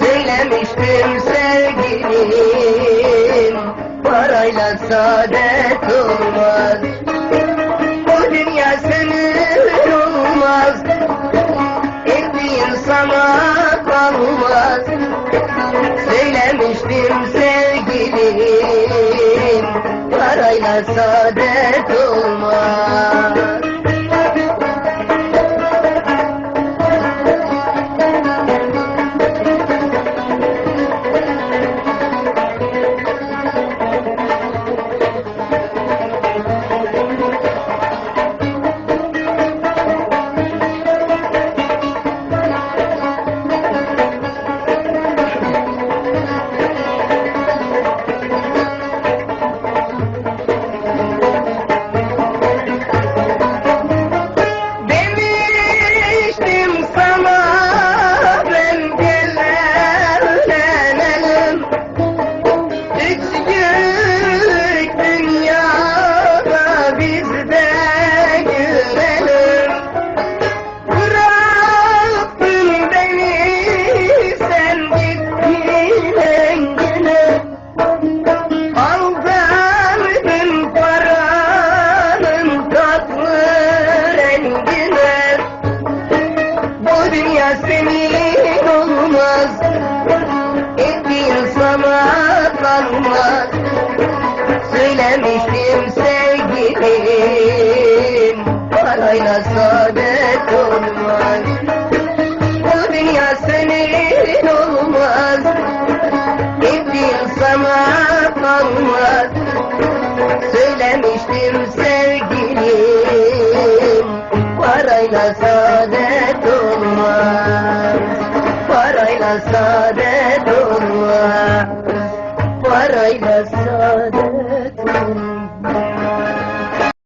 Söylemiştim sevgilim Parayla saadet olmaz. Bu dünya senin olmaz. Ettiğin sana kalmaz. Söylemiştim sevgilim Parayla saadet olmaz Parayla saadet olmaz. Bu dünya senin olmaz. Ettiğin sana kalmaz. Söylemiştim sevgilim Parayla saadet olmaz. Parayla saadet olmaz. Parayla